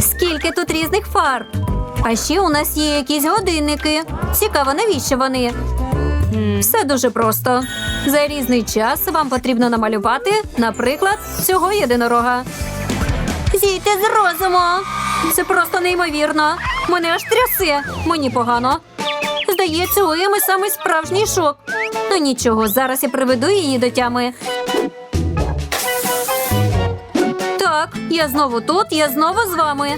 Скільки тут різних фарб. А ще у нас є якісь годинники. Цікаво, навіщо вони? Все дуже просто. За різний час вам потрібно намалювати, наприклад, цього єдинорога. Зійте з розуму. Це просто неймовірно. Мене аж трясе. Мені погано. Здається, у Еми самий справжній шок. Ну нічого, зараз я приведу її до тями. Так, я знову тут, я знову з вами.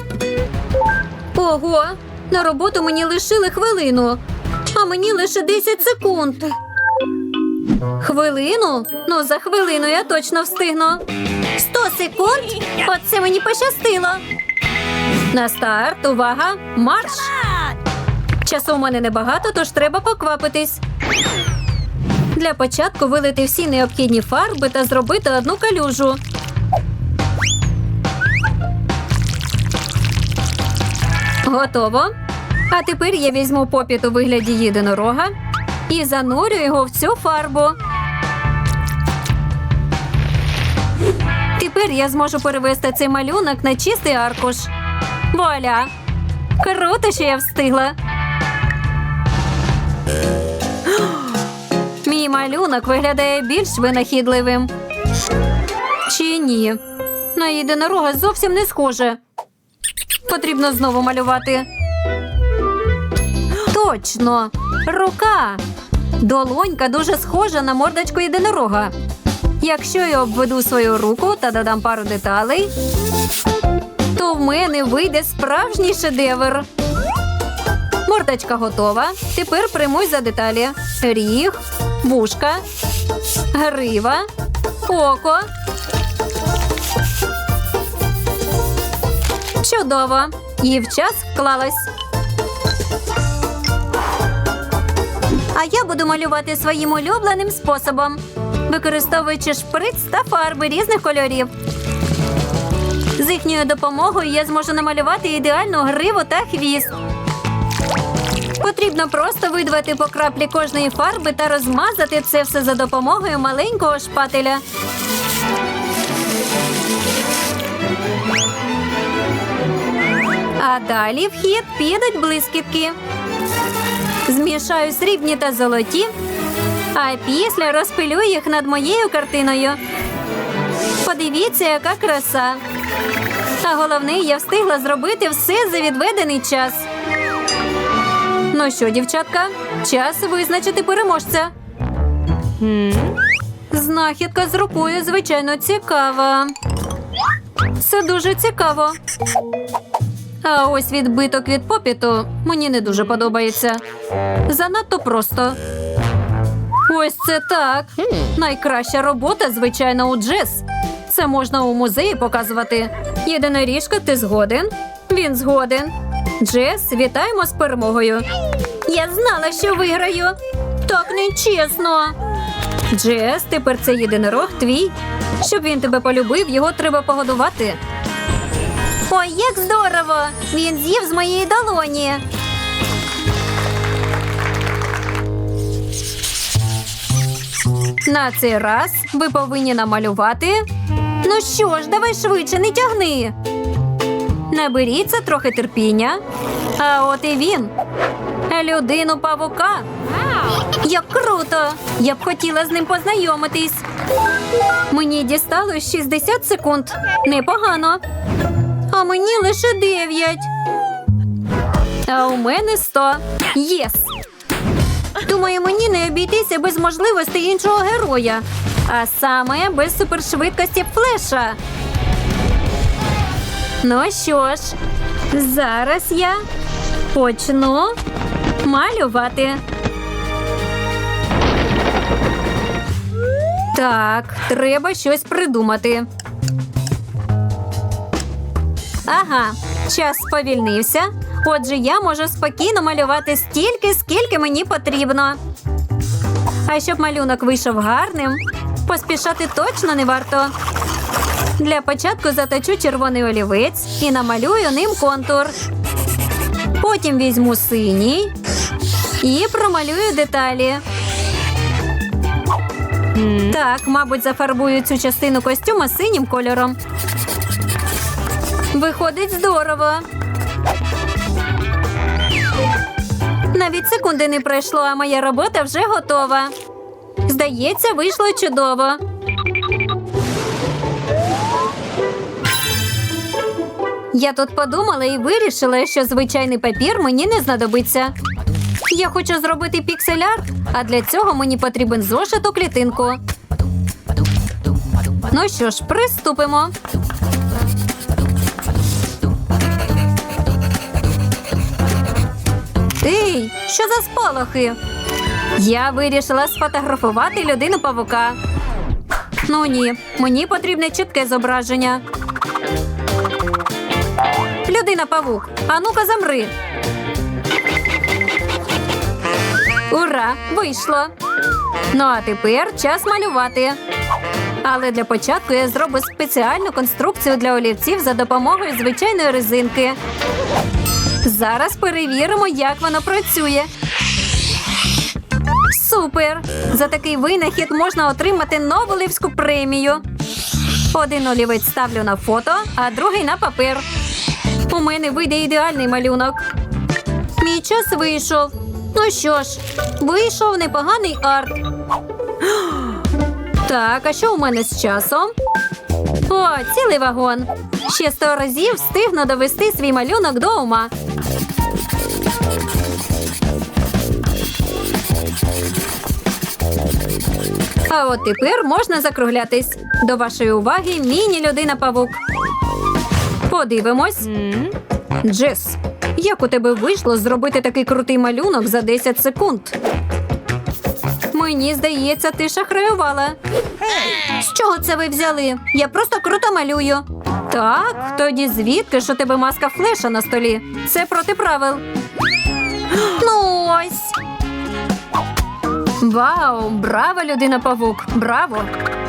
Ого, на роботу мені лишили хвилину, а мені лише 10 секунд. Хвилину? Ну, за хвилину я точно встигну. 100 секунд? Оце мені пощастило. На старт, увага, марш! Часу у мене небагато, тож треба поквапитись. Для початку вилити всі необхідні фарби та зробити одну калюжу. Готово. А тепер я візьму попіт у вигляді єдинорога і занурю його в цю фарбу. Тепер я зможу перевести цей малюнок на чистий аркуш. Вуаля! Круто, що я встигла. Мій малюнок виглядає більш винахідливим. Чи ні? На єдинорога зовсім не схоже. Потрібно знову малювати. Точно! Рука! Долонька дуже схожа на мордочку єдинорога. Якщо я обведу свою руку та додам пару деталей, то в мене вийде справжній шедевр. Мордочка готова. Тепер приймусь за деталі: ріг, вушка, грива, око. Чудово! І в час вклалась. А я буду малювати своїм улюбленим способом, використовуючи шприц та фарби різних кольорів. З їхньою допомогою я зможу намалювати ідеальну гриву та хвіст. Потрібно просто видавати по краплі кожної фарби та розмазати це все за допомогою маленького шпателя. А далі в хід підуть блискітки. Змішаю срібні та золоті, а після розпилю їх над моєю картиною. Подивіться, яка краса. А головне, я встигла зробити все за відведений час. Ну що, дівчатка, час визначити переможця. Знахідка з рукою, звичайно, цікава. Це дуже цікаво. А ось відбиток від попіту мені не дуже подобається. Занадто просто. Ось це так. Найкраща робота, звичайно, у Джес. Це можна у музеї показувати. Єдиноріжка, ти згоден? Він згоден. Джес, вітаємо з перемогою. Я знала, що виграю. Так нечесно. Джес, тепер це єдинорог твій. Щоб він тебе полюбив, його треба погодувати. Ой, як здорово! Він з'їв з моєї долоні. На цей раз ви повинні намалювати. Ну що ж, давай швидше, не тягни. Наберіться трохи терпіння. А от і він. Людину павука. Як круто! Я б хотіла з ним познайомитись. Мені дісталось 60 секунд. Непогано. А мені лише 9. А у мене 100. Єс. Думаю, мені не обійтися без можливості іншого героя. А саме без супершвидкості флеша. Ну що ж, зараз я почну малювати. Так, треба щось придумати. Ага, час сповільнився. Отже, я можу спокійно малювати стільки, скільки мені потрібно. А щоб малюнок вийшов гарним, поспішати точно не варто. Для початку заточу червоний олівець і намалюю ним контур. Потім візьму синій і промалюю деталі. Так, мабуть, зафарбую цю частину костюма синім кольором. Виходить здорово. Навіть секунди не пройшло, а моя робота вже готова. Здається, вийшло чудово. Я тут подумала і вирішила, що звичайний папір мені не знадобиться. Я хочу зробити піксель-арт, а для цього мені потрібен зошит у клітинку. Ну що ж, приступимо. Ей, що за спалахи? Я вирішила сфотографувати людину павука. Ну ні, мені потрібне чітке зображення. Людина павук, а ну-ка замри. Ура! Вийшло. Ну а тепер час малювати. Але для початку я зроблю спеціальну конструкцію для олівців за допомогою звичайної резинки. Зараз перевіримо, як воно працює. Супер! За такий винахід можна отримати Нобелівську премію. Один олівець ставлю на фото, а другий на папер. У мене вийде ідеальний малюнок. Мій час вийшов. Ну що ж, вийшов непоганий арт. Так, а що у мене з часом? О, цілий вагон. Ще сто разів встигну довести свій малюнок до ума. А от тепер можна закруглятись. До вашої уваги міні-людина павук. Подивимось. Джес, як у тебе вийшло зробити такий крутий малюнок за 10 секунд? Мені здається, ти шахраювала. З чого це ви взяли? Я просто круто малюю. Так, тоді звідки ж у тебе маска флеша на столі? Це проти правил. Ну ось. Вау, браво, людина павук! Браво!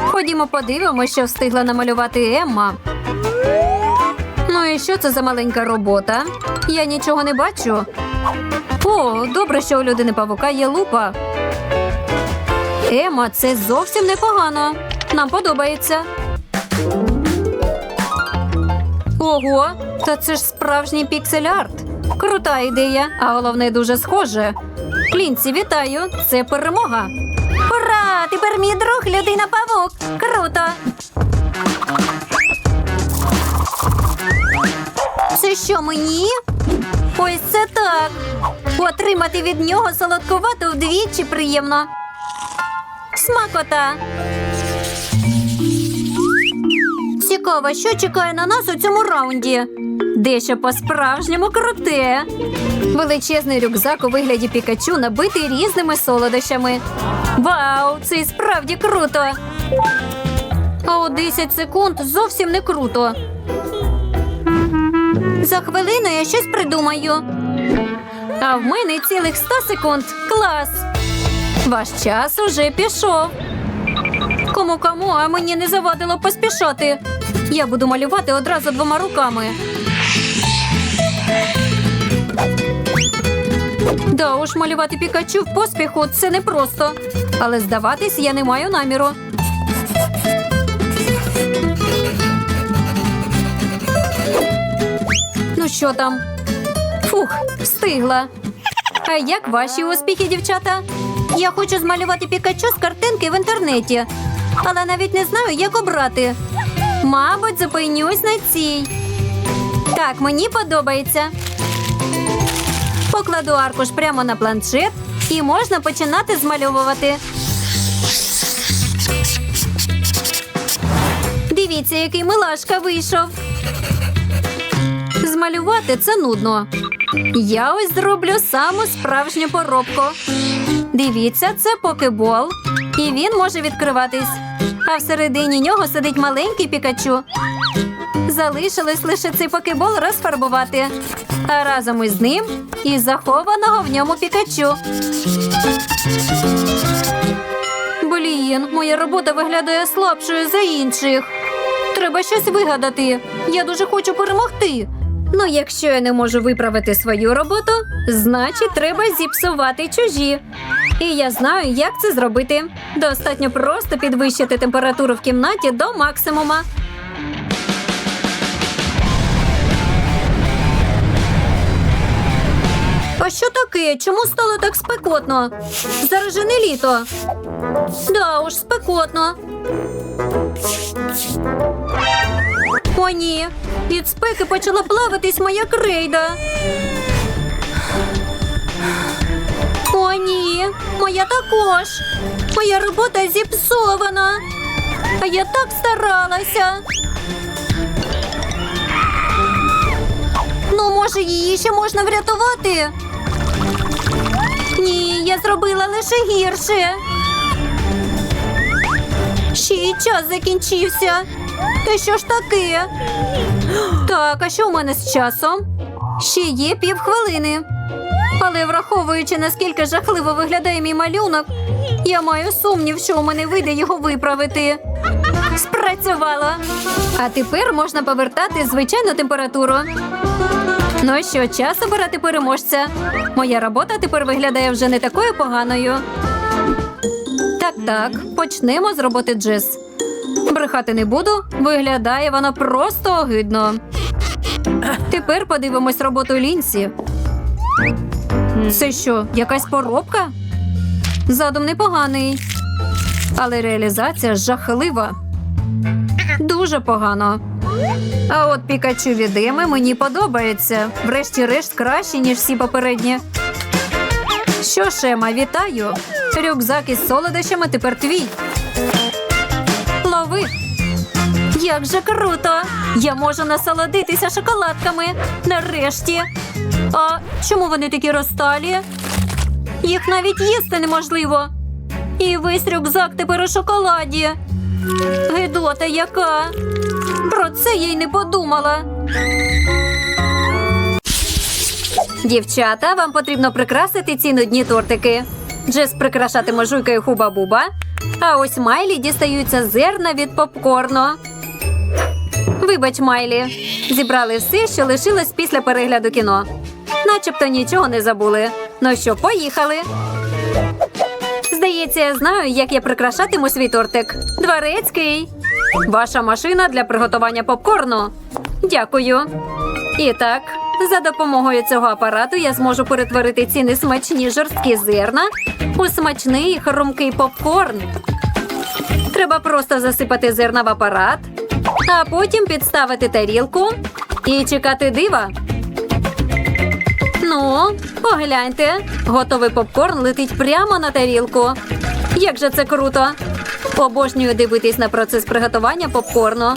Ходімо подивимося, що встигла намалювати Емма. Ну і що це за маленька робота? Я нічого не бачу. О, добре, що у людини павука є лупа. Ема, це зовсім непогано. Нам подобається. Ого, та це ж справжній піксель-арт. Крута ідея, а головне дуже схоже. Клінці, вітаю! Це перемога. Ура! Тепер мій друг людина павук. Круто! Це що мені? Ось це так. Отримати від нього солодкувату вдвічі приємно. Смакота. Цікаво, що чекає на нас у цьому раунді. Дещо по-справжньому круте. Величезний рюкзак у вигляді пікачу набитий різними солодощами. Вау, це і справді круто. А у 10 секунд зовсім не круто. За хвилину я щось придумаю. А в мене цілих 100 секунд. Клас! Ваш час уже пішов. Кому кому, а мені не завадило поспішати. Я буду малювати одразу двома руками. Да уж малювати Пікачу в поспіху це непросто. Але здаватись я не маю наміру. Ну що там? Фух, встигла. А як ваші успіхи, дівчата? Я хочу змалювати Пікачу з картинки в інтернеті, але навіть не знаю, як обрати. Мабуть, зупинюсь на цій. Так, мені подобається. Покладу аркуш прямо на планшет і можна починати змальовувати. Дивіться, який милашка вийшов. Змалювати це нудно. Я ось зроблю саму справжню поробку. Дивіться, це покебол, і він може відкриватись. А всередині нього сидить маленький пікачу. Залишилось лише цей покебол розфарбувати. А разом із ним і захованого в ньому пікачу. Блін, моя робота виглядає слабшою за інших. Треба щось вигадати. Я дуже хочу перемогти. Ну, якщо я не можу виправити свою роботу, значить треба зіпсувати чужі. І я знаю, як це зробити. Достатньо просто підвищити температуру в кімнаті до максимума. А що таке? Чому стало так спекотно? Зараз не літо. Да уж, спекотно. О, ні. Від спеки почала плаватись моя крейда. О, ні, моя також. Моя робота зіпсована. А я так старалася. Ну, може, її ще можна врятувати? Ні, я зробила лише гірше. Ще й час закінчився. Та що ж таке? Так, а що у мене з часом? Ще є півхвилини. Але враховуючи, наскільки жахливо виглядає мій малюнок, я маю сумнів, що у мене вийде його виправити. Спрацювало. А тепер можна повертати звичайну температуру. Ну що, час обирати переможця. Моя робота тепер виглядає вже не такою поганою. Так, так, почнемо з роботи Джес. Брехати не буду, виглядає вона просто огидно. Тепер подивимось роботу Лінсі. Це що, якась поробка? Задум непоганий. Але реалізація жахлива. Дуже погано. А от Пікачу від Еми мені подобається. Врешті-решт краще, ніж всі попередні. Що ж, Ема, вітаю! Рюкзак із солодощами тепер твій. Як же круто! Я можу насолодитися шоколадками. Нарешті. А чому вони такі розталі? Їх навіть їсти неможливо. І весь рюкзак тепер у шоколаді. Гидота яка. Про це я й не подумала. Дівчата, вам потрібно прикрасити ці нудні тортики. Джес прикрашатиме жуйкою хуба-буба, а ось Майлі дістаються зерна від попкорну. Вибач, Майлі, зібрали все, що лишилось після перегляду кіно. Начебто нічого не забули. Ну що, поїхали. Здається, я знаю, як я прикрашатиму свій тортик. Дворецький. Ваша машина для приготування попкорну. Дякую. І так, за допомогою цього апарату я зможу перетворити ці несмачні жорсткі зерна у смачний хрумкий попкорн. Треба просто засипати зерна в апарат, а потім підставити тарілку і чекати дива. Ну, погляньте, готовий попкорн летить прямо на тарілку. Як же це круто! Обожнюю дивитись на процес приготування попкорну.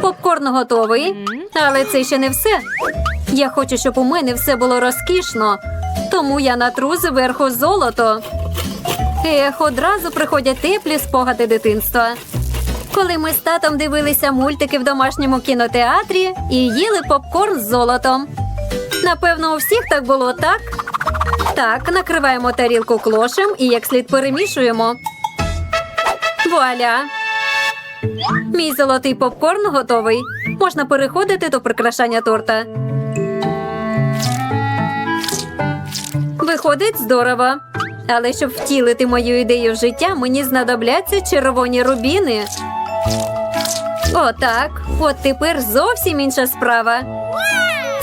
Попкорн готовий, але це ще не все. Я хочу, щоб у мене все було розкішно, тому я натру зверху золото. Ех, одразу приходять теплі спогади дитинства. Коли ми з татом дивилися мультики в домашньому кінотеатрі і їли попкорн з золотом. Напевно, у всіх так було, так? Так, накриваємо тарілку клошем і як слід перемішуємо. Вуаля! Мій золотий попкорн готовий. Можна переходити до прикрашання торта. Виходить здорово. Але щоб втілити мою ідею в життя, мені знадобляться червоні рубіни. Отак. От тепер зовсім інша справа.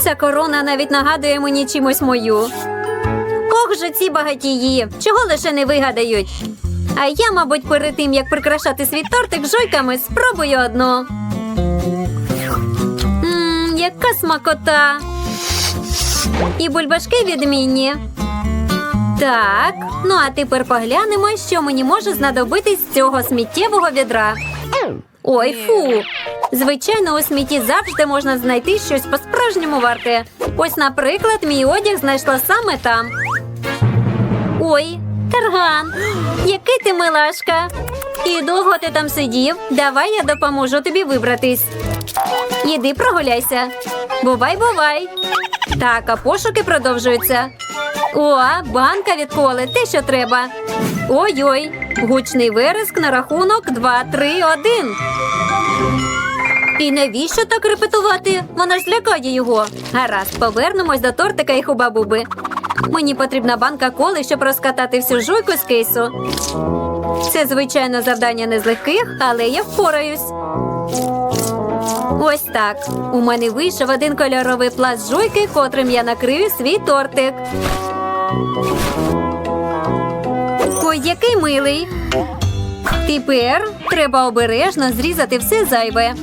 Ця корона навіть нагадує мені чимось мою. Ох же ці багатії, чого лише не вигадають. А я, мабуть, перед тим, як прикрашати свій тортик жуйками, спробую одну. Мм, яка смакота. І бульбашки відмінні. Так, ну а тепер поглянемо, що мені може знадобитись з цього сміттєвого відра. Ой, фу. Звичайно, у смітті завжди можна знайти щось по-справжньому варте. Ось, наприклад, мій одяг знайшла саме там. Ой, Тарган, який ти милашка. І довго ти там сидів? Давай я допоможу тобі вибратись. Іди прогуляйся. Бувай, бувай. Так, а пошуки продовжуються. О, банка від коли, те, що треба. Ой-ой, гучний вереск на рахунок 2, 3, 1. І навіщо так репетувати? Вона ж злякає його. Гаразд, повернемось до тортика і хубабуби. Мені потрібна банка коли, щоб розкатати всю жуйку з кейсу. Це, звичайно, завдання не з легких, але я впораюсь. Ось так. У мене вийшов один кольоровий пласт жуйки, котрим я накрию свій тортик. Ой, який милий. Тепер треба обережно зрізати все зайве.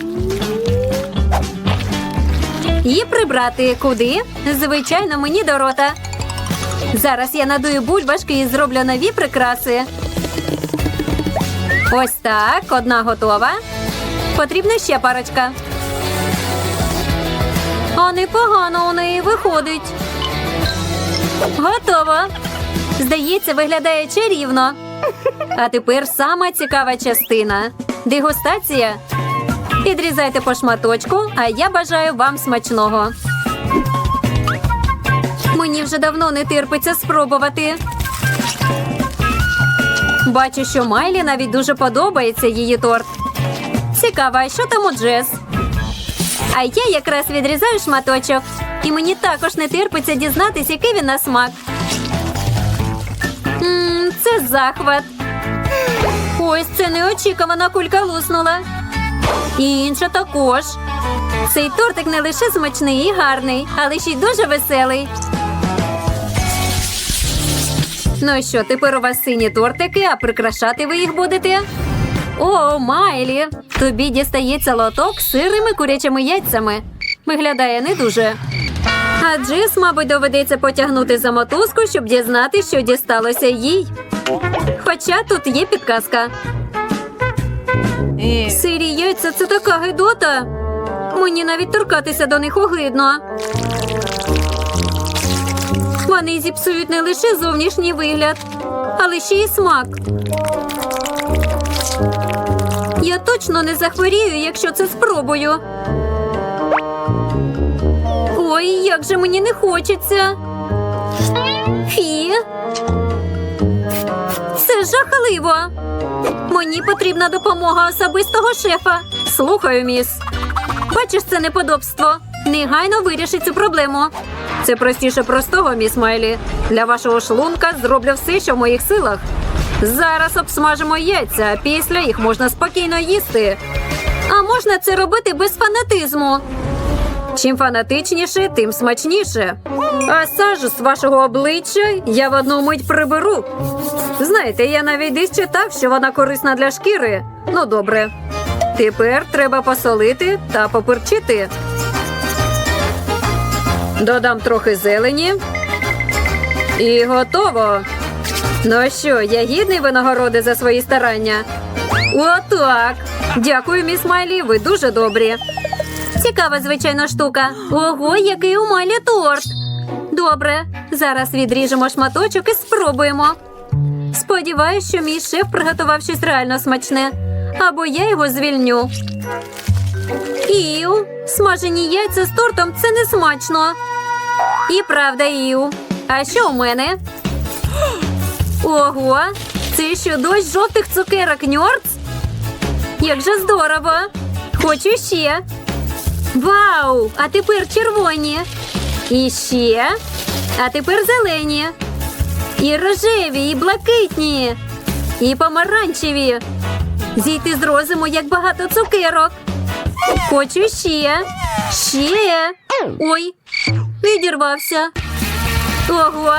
І прибрати куди? Звичайно, мені до рота. Зараз я надую бульбашки і зроблю нові прикраси. Ось так, одна готова. Потрібна ще парочка. А непогано у неї виходить. Готово. Здається, виглядає чарівно. А тепер сама цікава частина дегустація. Підрізайте по шматочку, а я бажаю вам смачного. Мені вже давно не терпиться спробувати. Бачу, що Майлі навіть дуже подобається її торт. Цікаво, що там у Джес? А я якраз відрізаю шматочок. І мені також не терпиться дізнатись, який він на смак. Мм, це захват. Ось це неочікувана кулька луснула. І інша також. Цей тортик не лише смачний і гарний, але ще й дуже веселий. Ну що, тепер у вас сині тортики, а прикрашати ви їх будете? О, Майлі! Тобі дістається лоток з сирими курячими яйцями. Виглядає не дуже. А Джис, мабуть, доведеться потягнути за мотузку, щоб дізнатися, що дісталося їй. Хоча тут є підказка. Сирі яйця це така гидота. Мені навіть торкатися до них огидно. Вони зіпсують не лише зовнішній вигляд, але ще й смак. Я точно не захворію, якщо це спробую. Ой, як же мені не хочеться. Фі. Це жахливо. Мені потрібна допомога особистого шефа. Слухаю, міс. Бачиш це неподобство. Негайно вирішить цю проблему. Це простіше простого, міс Майлі. Для вашого шлунка зроблю все, що в моїх силах. Зараз обсмажимо яйця, після їх можна спокійно їсти. А можна це робити без фанатизму. Чим фанатичніше, тим смачніше. А сажу з вашого обличчя я в одну мить приберу. Знаєте, я навіть десь читав, що вона корисна для шкіри. Ну, добре. Тепер треба посолити та поперчити. Додам трохи зелені. І готово. Ну що, я гідний винагороди за свої старання? Отак. Дякую, міс Майлі, ви дуже добрі. Цікава, звичайно, штука. Ого, який у Майлі торт. Добре, зараз відріжемо шматочок і спробуємо. Сподіваюсь, що мій шеф приготував щось реально смачне, або я його звільню. Іу, смажені яйця з тортом це не смачно. І правда, Іу. А що у мене? Ого, це що дощ жовтих цукерок Ньорц? Як же здорово! Хочу ще. Вау! А тепер червоні. І ще. А тепер зелені. І рожеві, і блакитні, і помаранчеві. Зійти з розуму, як багато цукерок. Хочу ще. Ще. Ой, відірвався. Ого,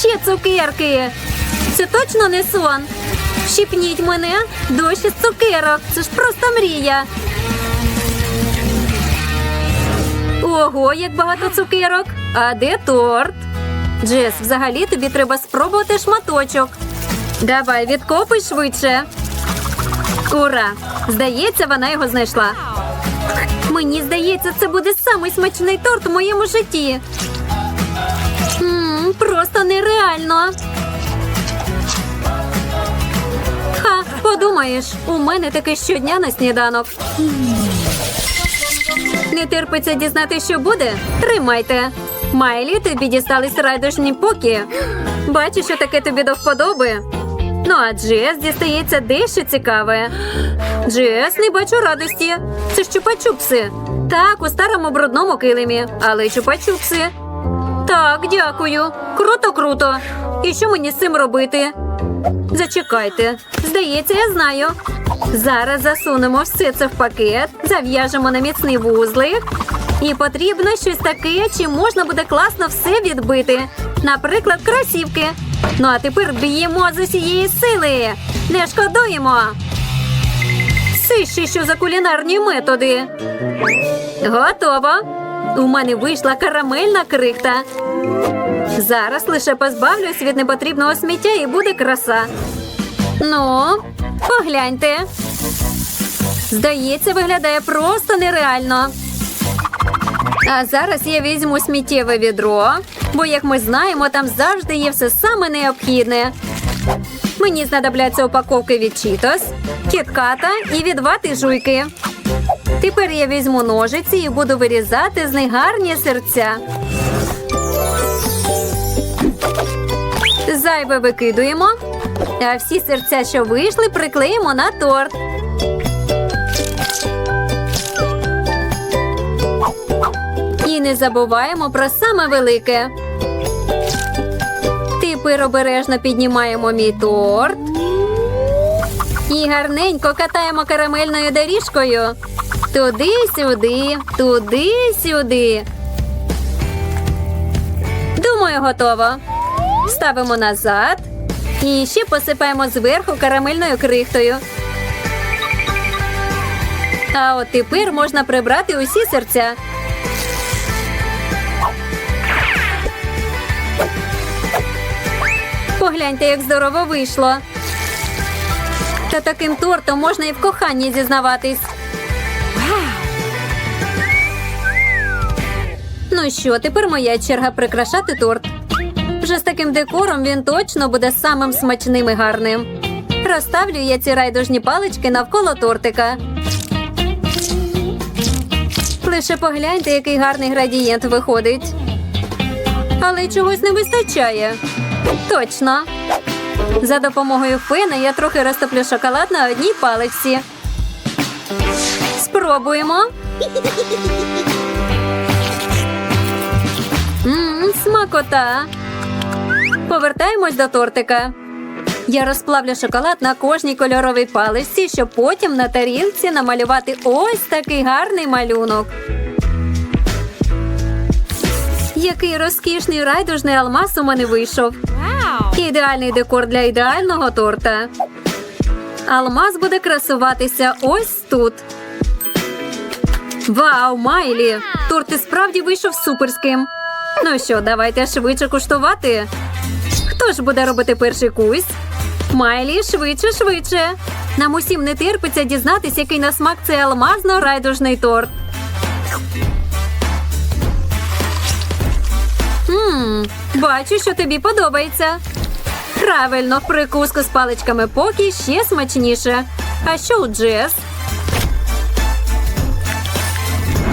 ще цукерки. Це точно не сон. Щіпніть мене, дощ із цукерок. Це ж просто мрія. Ого, як багато цукерок. А де торт? Джес, взагалі тобі треба спробувати шматочок. Давай, відкопуй швидше. Ура! Здається, вона його знайшла. Мені здається, це буде самий смачний торт у моєму житті. М, просто нереально. Подумаєш, у мене таке щодня на сніданок. Не терпиться дізнати, що буде? Тримайте. Майлі, тобі дістались райдужні поки. Бачу, що таке тобі до вподоби. Ну, а Джес дістається дещо цікаве. Джес, не бачу радості. Це ж чупа-чупси. Так, у старому брудному килимі, але чупа-чупси. Так, дякую. Круто, круто. І що мені з цим робити? Зачекайте. Здається, я знаю. Зараз засунемо все це в пакет, зав'яжемо на міцний вузлик І потрібно щось таке, чим можна буде класно все відбити. Наприклад, кросівки. Ну а тепер б'ємо з усієї сили. Не шкодуємо. Це ще що за кулінарні методи. Готово. У мене вийшла карамельна крихта. Зараз лише позбавлюсь від непотрібного сміття і буде краса. Ну, погляньте. Здається, виглядає просто нереально. А зараз я візьму сміттєве відро, бо, як ми знаємо, там завжди є все саме необхідне. Мені знадобляться упаковки від Cheetos, кітката і від вати жуйки. Тепер я візьму ножиці і буду вирізати з них гарні серця. Зайве викидуємо, а всі серця, що вийшли, приклеїмо на торт. І не забуваємо про саме велике. Тепер обережно піднімаємо мій торт. І гарненько катаємо карамельною доріжкою. Туди-сюди, туди-сюди. Думаю, готово. Ставимо назад. І ще посипаємо зверху карамельною крихтою. А от тепер можна прибрати усі серця. Погляньте, як здорово вийшло. Та таким тортом можна і в коханні зізнаватись. Ну що, тепер моя черга прикрашати торт. Вже з таким декором він точно буде самим смачним і гарним. Розставлю я ці райдужні палички навколо тортика. Лише погляньте, який гарний градієнт виходить. Але чогось не вистачає. Точно. За допомогою фена я трохи розтоплю шоколад на одній паличці. Спробуємо. Мм, смакота. Повертаємось до тортика. Я розплавлю шоколад на кожній кольоровій паличці, щоб потім на тарілці намалювати ось такий гарний малюнок. Який розкішний райдужний алмаз у мене вийшов. Ідеальний декор для ідеального торта. Алмаз буде красуватися ось тут. Вау, Майлі! Торт і справді вийшов суперським. Ну що, давайте швидше куштувати. Хто ж буде робити перший кусь? Майлі, швидше, швидше. Нам усім не терпиться дізнатись, який на смак цей алмазно-райдужний торт. Ммм, бачу, що тобі подобається. Правильно, прикуску з паличками поки ще смачніше. А що у Джес?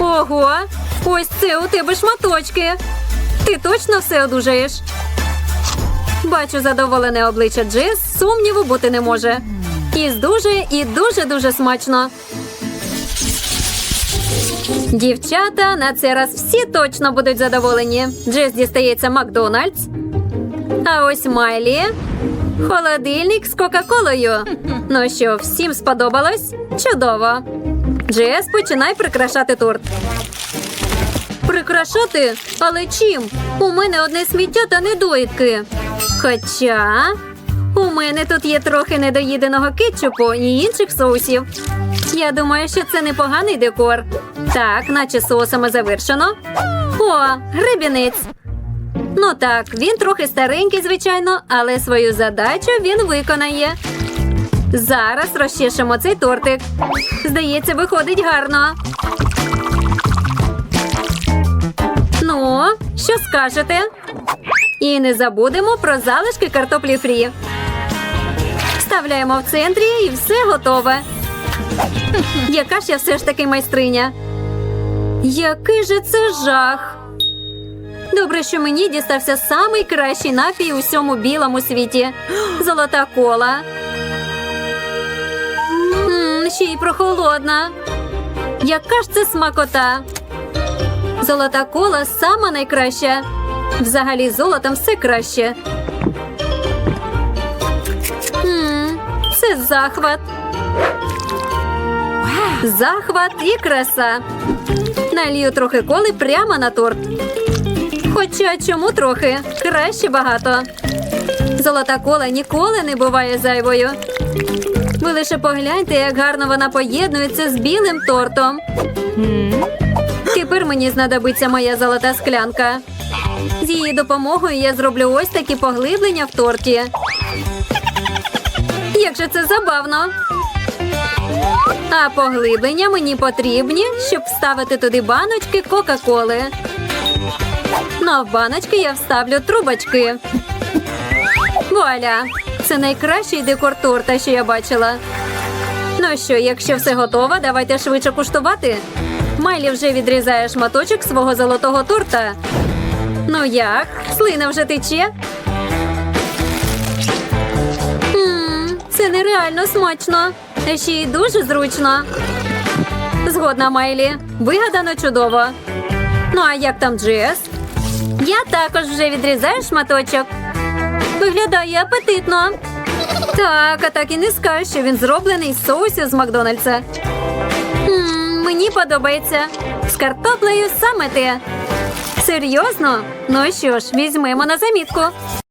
Ого, ось це у тебе шматочки. Ти точно все одужаєш? Бачу задоволене обличчя Джес, сумніву бути не може. І здужує, і дуже-дуже смачно. Дівчата, на цей раз всі точно будуть задоволені. Джес дістається Макдональдс. А ось Майлі. Холодильник з Кока-Колою. Ну що, всім сподобалось? Чудово. Джес, починай прикрашати торт. Прикрашати? Але чим? У мене одне сміття та недоїдки. Хоча у мене тут є трохи недоїденого кетчупу і інших соусів. Я думаю, що це непоганий декор. Так, наче соусами завершено. О, гребінець. Ну так, він трохи старенький, звичайно, але свою задачу він виконає. Зараз розчешемо цей тортик. Здається, виходить гарно. Ну, що скажете? І не забудемо про залишки картоплі фрі. Вставляємо в центрі і все готове. Яка ж я все ж таки майстриня? Який же це жах? Добре, що мені дістався самий кращий напій у всьому білому світі. Золота кола. М, ще й прохолодна. Яка ж це смакота? Золота кола сама найкраща. Взагалі золотом все краще. М, Це захват. Захват і краса. Налью трохи коли прямо на торт. Хоча чому трохи? Краще багато. Золота кола ніколи не буває зайвою. Ви лише погляньте, як гарно вона поєднується з білим тортом. Тепер мені знадобиться моя золота склянка. З її допомогою я зроблю ось такі поглиблення в торті. Як же це забавно! А поглиблення мені потрібні, щоб вставити туди баночки Кока-Коли. Ну, в баночки я вставлю трубочки. Вуаля! Це найкращий декор торта, що я бачила. Ну що, якщо все готово, давайте швидше куштувати. Майлі вже відрізає шматочок свого золотого торта. Ну як? Слина вже тече? Мм, це нереально смачно. Ще й дуже зручно. Згодна, Майлі. Вигадано чудово. Ну а як там Джес? Я також вже відрізаю шматочок. Виглядає апетитно. Так, а так і не скажеш, що він зроблений з соусів з Макдональдса. М, мені подобається. З картоплею саме те. Серйозно? Ну що ж, візьмемо на замітку.